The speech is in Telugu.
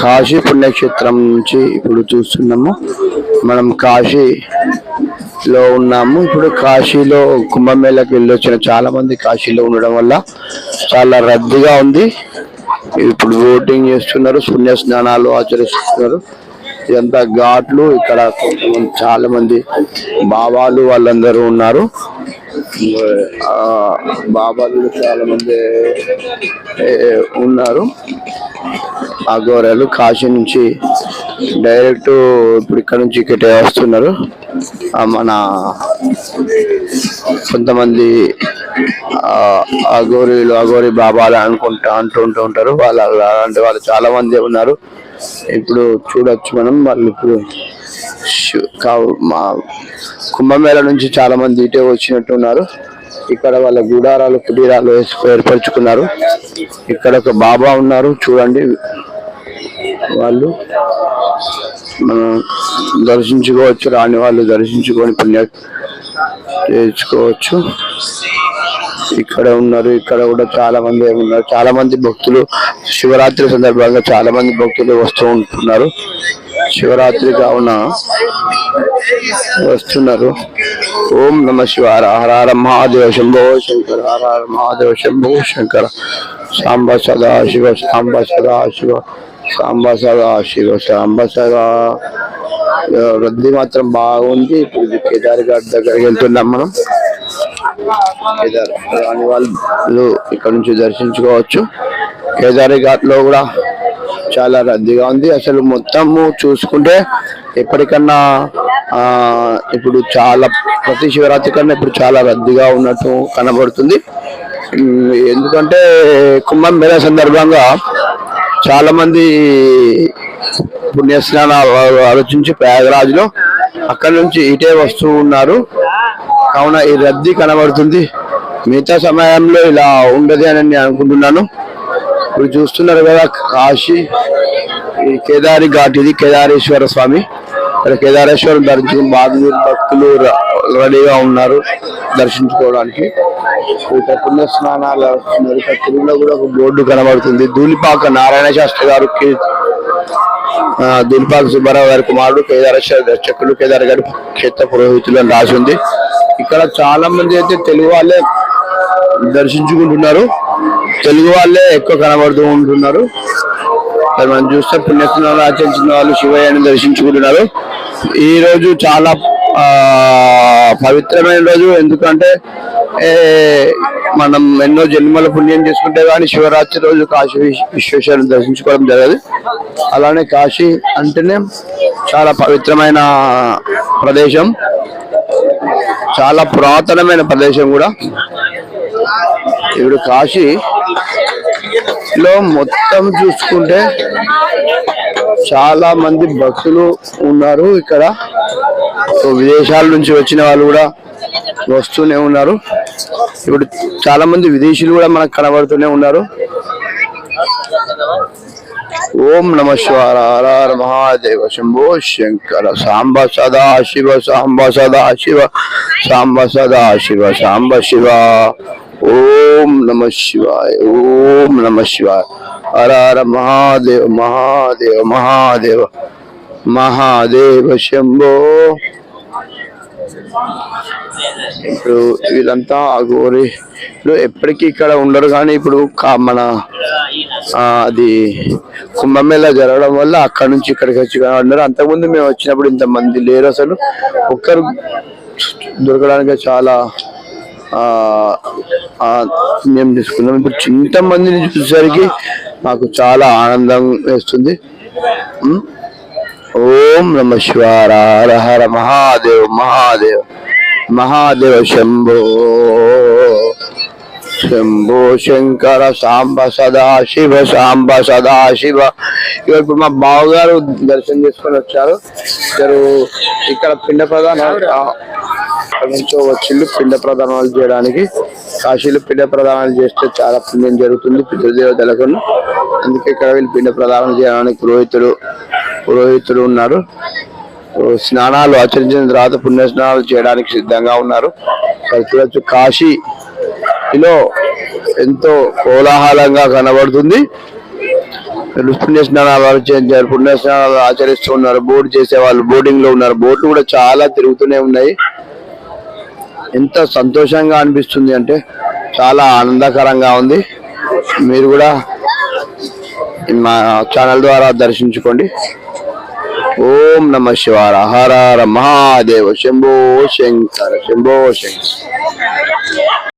కాశీ పుణ్యక్షేత్రం నుంచి ఇప్పుడు చూస్తున్నాము. మనం కాశీలో ఉన్నాము. ఇప్పుడు కాశీలో కుంభమేళకి వెళ్ళొచ్చిన చాలా మంది కాశీలో ఉండడం వల్ల చాలా రద్దీగా ఉంది. ఇప్పుడు బోటింగ్ చేస్తున్నారు పుణ్య స్నానాలు ఆచరిస్తున్నారు. ఇదంతా ఘాట్లు. ఇక్కడ చాలా మంది బాబాలు వాళ్ళందరూ ఉన్నారు. బాబాలు చాలా మంది ఉన్నారు. ఆ గోరెలు కాశీ నుంచి డైరెక్ట్ ఇప్పుడు ఇక్కడ నుంచి ఇక్కడ వస్తున్నారు. మన కొంతమంది ఆ అఘోరీలు అఘోరి బాబాలు అనుకుంటా అంటుంటూ ఉంటారు. వాళ్ళ అలాంటి వాళ్ళు చాలా మంది ఉన్నారు. ఇప్పుడు చూడొచ్చు మనం వాళ్ళు ఇప్పుడు మా కుంభమేళ నుంచి చాలా మంది ఇటే వచ్చినట్టు ఉన్నారు ఇక్కడ వాళ్ళ గుడారాలు కుటీరాలు ఏర్పరచుకున్నారు. ఇక్కడ ఒక బాబా ఉన్నారు చూడండి. వాళ్ళు మనం దర్శించుకోవచ్చు రాని వాళ్ళు దర్శించుకొని పుణ్య చేసుకోవచ్చు ఇక్కడ ఉన్నారు ఇక్కడ కూడా చాలా మంది ఉన్నారు. చాలా మంది భక్తులు శివరాత్రి సందర్భంగా చాలా మంది భక్తులు వస్తూ ఉంటున్నారు. శివరాత్రి కావున వస్తున్నారు. ఓం నమ శివార హర మహాదేవ శంభో శంకర హర మహాదేవ శంభో శంకర. సాంబ సదా శివ సాంబ సదా శివ సాంబ సదా శివ సాంబ సదా. రద్దీ మాత్రం బాగుంది. ఇప్పుడు కేదారి ఘాట్ దగ్గరికి వెళ్తున్నాం మనం. రాని వాళ్ళు ఇక్కడ నుంచి దర్శించుకోవచ్చు. కేదారి ఘాట్లో కూడా చాలా రద్దీగా ఉంది. అసలు మొత్తము చూసుకుంటే ఎప్పటికన్నా ఆ ఇప్పుడు చాలా ప్రతి శివరాత్రి కన్నా ఇప్పుడు చాలా రద్దీగా ఉన్నట్టు కనబడుతుంది. ఎందుకంటే కుంభం మేళ సందర్భంగా చాలా మంది పుణ్యస్నానాలు ఆలోచించి ప్రయాగరాజ్లో అక్కడి నుంచి ఇటే వస్తూ ఉన్నారు. కావున ఈ రద్దీ కనబడుతుంది. మిగతా సమయంలో ఇలా ఉండదు అని నేను అనుకుంటున్నాను. ఇప్పుడు చూస్తున్నారు కదా కాశీ ఈ కేదారి ఘాట్ ఇది కేదారేశ్వర స్వామి. ఇక్కడ కేదారేశ్వరం దర్శనం బాధలు భక్తులు రెడీగా ఉన్నారు దర్శించుకోవడానికి. ఇక్కడ పుణ్య స్నానాలు అవుతున్నారు. ఇక్కడ తెలుగులో కూడా ఒక బోర్డు కనబడుతుంది. ధూళిపాక నారాయణ శాస్త్రి గారు కీ- సుబ్బారావు గారి కుమారుడు కేదారేశ్వర దర్శకులు కేదార్ గారి క్షేత్ర పురోహితులు అని రాసి ఉంది. ఇక్కడ చాలా మంది అయితే తెలుగు వాళ్ళే దర్శించుకుంటున్నారు. తెలుగు వాళ్ళే ఎక్కువ కనబడుతూ ఉంటున్నారు. మనం చూస్తే పుణ్యస్నానాలు ఆచరించిన వాళ్ళు శివయ్యని దర్శించుకుంటున్నారు. ఈ రోజు చాలా పవిత్రమైన రోజు. ఎందుకంటే మనం ఎన్నో జన్మల పుణ్యం చేసుకుంటే కానీ శివరాత్రి రోజు కాశీ విశ్వేశ్వరుని దర్శించుకోవడం జరగదు. అలానే కాశీ అంటేనే చాలా పవిత్రమైన ప్రదేశం. చాలా పురాతనమైన ప్రదేశం కూడా. ఇప్పుడు కాశీ లో మొత్తం చూసుకుంటే చాలా మంది భక్తులు ఉన్నారు ఇక్కడ. విదేశాల నుంచి వచ్చిన వాళ్ళు కూడా వస్తూనే ఉన్నారు. ఇప్పుడు చాలా మంది విదేశీయులు కూడా మనకు కనబడుతూనే ఉన్నారు. ఓం నమ శివార హర హర మహాదేవ శంభో శంకర సాంబ సదా శివ సాంబ సదా శివ సాంబ సదా శివ సాంబ శివ ఓం నమ శివాయ ఓం నమ శివాయ హర హర మహాదేవ మహాదేవ మహాదేవ మహాదేవ శంభో ఇప్పుడు వీళ్ళంతా అఘోరీలు ఎప్పటికీ ఇక్కడ ఉండరు కానీ ఇప్పుడు మన అది కుంభమేళ జరగడం వల్ల అక్కడ నుంచి ఇక్కడికి వచ్చి ఉన్నారు అంతకుముందు మేము వచ్చినప్పుడు ఇంతమంది లేరు అసలు. ఒక్కరు దొరకడానికి చాలా మేము తీసుకున్నాం. ఇప్పుడు ఇంతమందిని చూసేసరికి మాకు చాలా ఆనందం వేస్తుంది. ఓం నమ శివార హర హర మహాదేవ్ మహాదేవ్. మహాదేవ శంభో శంభో శంకర సాంబ సదా శివ సాంబ సదా శివ. ఇక ఇప్పుడు మా బావగారు దర్శనం చేసుకొని వచ్చారు. ఇద్దరు ఇక్కడ పిండ ప్రధానాలు నుంచో వచ్చిండు పిండ ప్రదానాలు చేయడానికి. కాశీలో పిండ ప్రదానాలు చేస్తే చాలా పుణ్యం జరుగుతుంది పితృదేవతలకు అందుకే ఇక్కడ వీళ్ళు పిండ ప్రదానం చేయడానికి పురోహితుడు పురోహితుడు ఉన్నారు. స్నానాలు ఆచరించిన తర్వాత పుణ్య స్నానాలు చేయడానికి సిద్ధంగా ఉన్నారు. చూడొచ్చు కాశీలో ఎంతో కోలాహలంగా కనబడుతుంది. పుణ్య స్నానాలు ఆచరించారు పుణ్య స్నానాలు ఆచరిస్తూ ఉన్నారు బోట్ చేసే వాళ్ళు బోటింగ్లో ఉన్నారు. బోట్లు కూడా చాలా తిరుగుతూనే ఉన్నాయి. ఎంత సంతోషంగా అనిపిస్తుంది అంటే చాలా ఆనందకరంగా ఉంది. మీరు కూడా మా ఛానల్ ద్వారా దర్శించుకోండి. ఓం నమ శివార హర హర మహాదేవ శంభో శంకర శంభో శంకర